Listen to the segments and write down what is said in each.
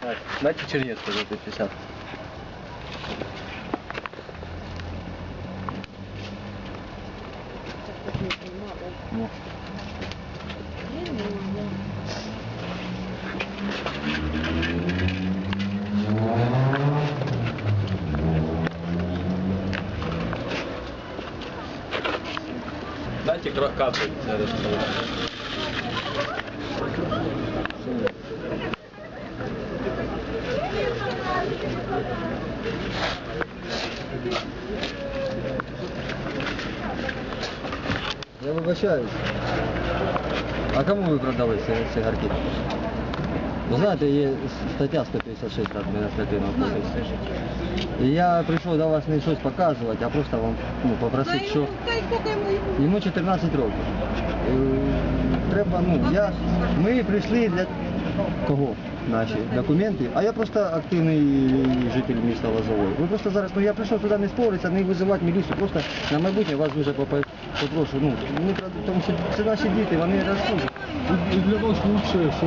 Так, дайте чернец, пожалуйста, 50. Ну. Дайте капель. Вибачаюсь. А кому ви продали ці цигарки? Ви знаєте, є стаття 156 адміністративного кодексу. І я прийшов до вас не щось показувати, а просто вам ну, попросити, що йому 14 років. Е, Треба, ну, я, ми прийшли для кого? Наші документи, а я просто активний житель міста Лозової. Ви просто зараз, ну я прийшов туди не споритися, не визивати міліцію, просто на майбутнє вас дуже попа- попрошу, ну, про- тому що це наші діти, вони ростуть. І для вас лучше, що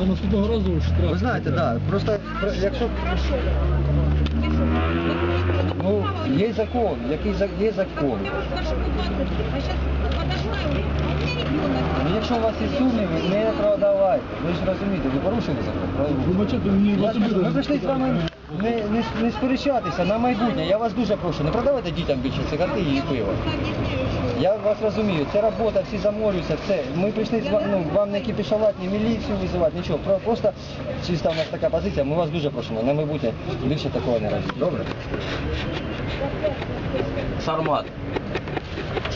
на наступного разу штраф. Ви знаєте, так, да, просто про- якщо ну, є закон, який за- є закон. Ну, якщо у вас є сумніви, не продавайте. Ви ж розумієте, ви порушили закон. правильно? Вибачайте, мені вас ж обідно. Ми прийшли з вами не, не, не сперечатися на майбутнє. Я вас дуже прошу, не продавайте дітям більше цигарки і пиво. Я вас розумію, це робота, всі заморюються, все. Ми прийшли з вами, ну, вам не кипішувати, ні міліцію визивати, нічого. Про- Просто чисто у нас така позиція, ми вас дуже просимо, на майбутнє більше такого не робіть. Добре? Сармат.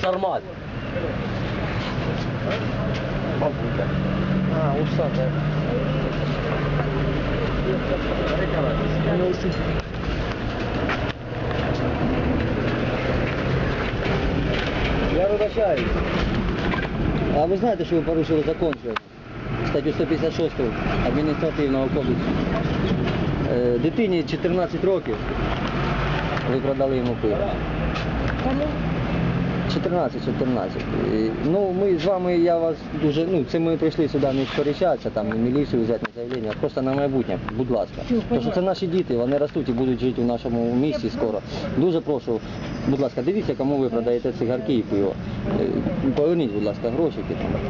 Сармат. Бабуля. А, усата. Я вибачаюсь. А ви знаєте, що ви порушили закон сьогодні? Статтю 156 адміністративного кодексу. Е, Дитині 14 років. Ви продали йому пиво. 14, 14. І, Ну, ми з вами, я вас дуже, ну, це ми прийшли сюди не сперечатися, там, не міліцію взяти, не заявлення, а просто на майбутнє, будь ласка. Тому що це наші діти, вони ростуть і будуть жити у нашому місті скоро. Дуже прошу, будь ласка, дивіться, кому ви продаєте цигарки і пиво. Е, Поверніть, будь ласка, грошики там.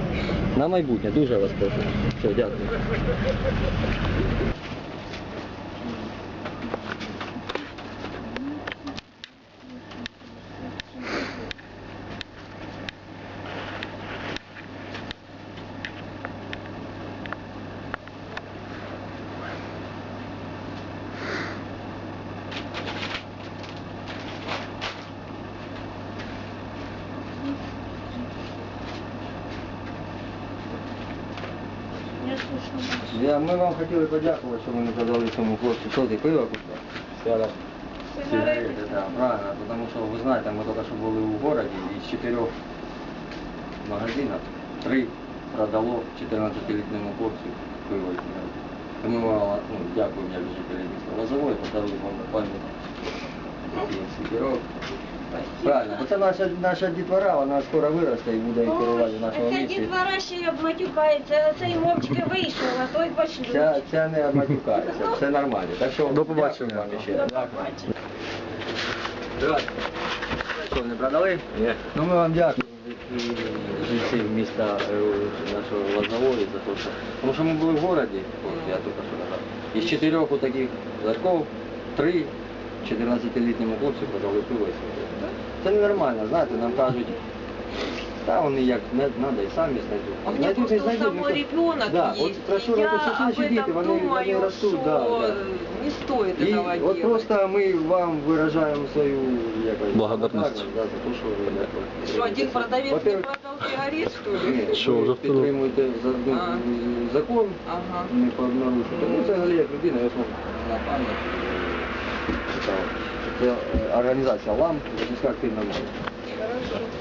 На майбутнє, дуже вас прошу. Все, дякую. Я, ми вам хотіли подякувати, що ви не продали цьому хлопцю. Що ти пиво купив? Зараз. Сигарети, так, правильно, тому що ви знаєте, ми тільки що були у городі і з чотирьох магазинів три продало 14-літньому хлопцю пиво. Тому ми вам ну, дякуємо як жителі міста Лозової, подаруємо вам пам'ять. Такий світерок. Правильно, бо це наша, наша дітвора, вона скоро виросте і буде керувати в нашому Ця місті. дітвора ще й обматюкається, цей мовчки вийшов, а той. Ця, ця не матюкається, все нормально. Так що До побачення. дякую вам ще раз. Здравствуйте. Що, не продали? Ні. Ну ми вам дякуємо від е, жильців міста е, нашого Лозової за те, що... Тому що ми були в городі, от я тільки що казав. Із чотирьох таких ларьков, три 14-літньому хлопцю продали пиво і сигарети. Це ненормально, знаєте, нам кажуть, та вони як не треба і самі знайдуть. А мне Знайдуть, не просто у знайдуть, самой ніхто. ребенок Да, есть. от прошу, и я от, це об наші діти, этом вони, вони думаю, ростуть, что да, да. не стоит І этого от делать. просто ми вам виражаємо свою якось Благодарність. да, за те, що ви якось Что, один продавец не Во-первых, продал сигарет, что ли? ні, Що, ви вже второй? підтримуєте за- ну, А. закон, Ага. не порушуєте. Ну, це взагалі як людина, я вам на пам'ять. читав. Це е, організація ЛАМ, Захисна активна молодь.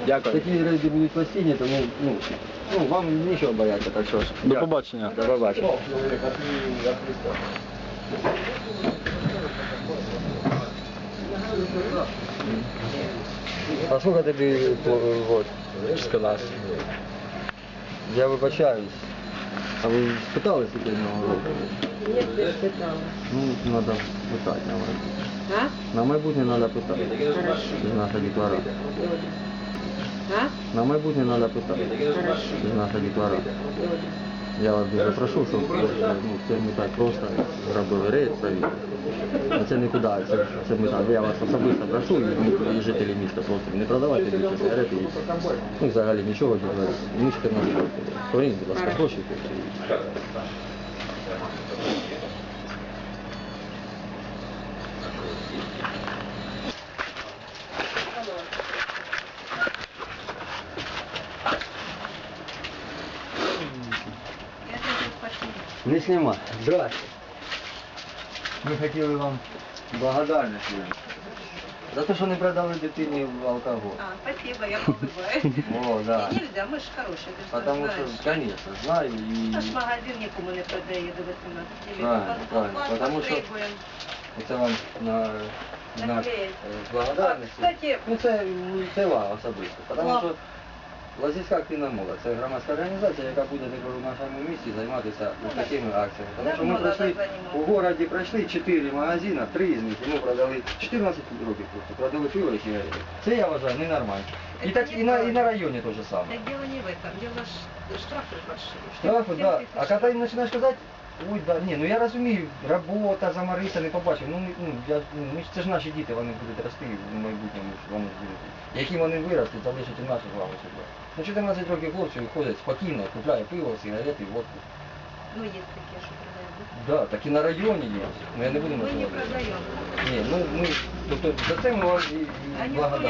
Дякую. Такі рейди будуть постійні, тому ну, ну, вам нічого бояться, так що ж. До Дякую. побачення. До побачення. А сколько тобі год? 14. Я вибачаюсь. А ви спитали скільки в нього років? Ні, не спитала. Ну, треба питати на майбутнє. А? На майбутнє треба питати. Хорошо. Це наша декларація. Добре. А? На майбутнє треба питати. Хорошо. Це наша декларація. Добре. Я вас дуже прошу, щоб ну, це не так просто зробили рейд, провів. Це нікуди, це, це ми так. Я вас особисто прошу, і, ми, і жителі міста просто не продавайте більше сигарети і ну, взагалі нічого не говорити. Ми 14 років. Поверніть, будь ласка, гроші. Не снимай. Здрасте. Ми хотіли вам благодарність виразити. За те, що не продали дитині в алкоголь. А, спасибо, я улыбаюсь. О, да. Нельзя, мы же хорошие, ты же Потому знаешь. что, конечно, знаю и Наш магазин нікому не продає до 18 лет. Правильно, правильно. Вас Потому що- потребуємо. це вам на знак Наклеїть. е, благодарності. Кстати, Ну це, це вам особисто. Тому Ла- що Лазівська активна молодь це громадська організація, яка буде тепер у нашому місті займатися ось такими акціями. Тому що ми Давно пройшли надо займатися. у городі пройшли 4 магазини, 3 з них і ми продали 14 років просто, продали пиво і сигарети. Це я вважаю ненормально. І Це так і на, і на районі те же саме. Так дело не в этом, дело ш... штрафы большие. Штрафи, да. 7 А тысяч. коли починаєш казати, ой, да, ні, ну я розумію, робота, заморися, не побачив. Ну, ну, я, ну, ми ж- це ж наші діти, вони будуть рости в майбутньому, ж вони будуть. Які вони виростуть, залишить і наші з вами судьба. Ну 14 років хлопці ходять спокійно, купляють пиво, сигарети, водку. Ну, есть такие, что продают. Да, так і на районі є. Ну я не буду Мы не називати. продаем. Ні, ну ми, тобто за це ми вам і, і Они благодарні.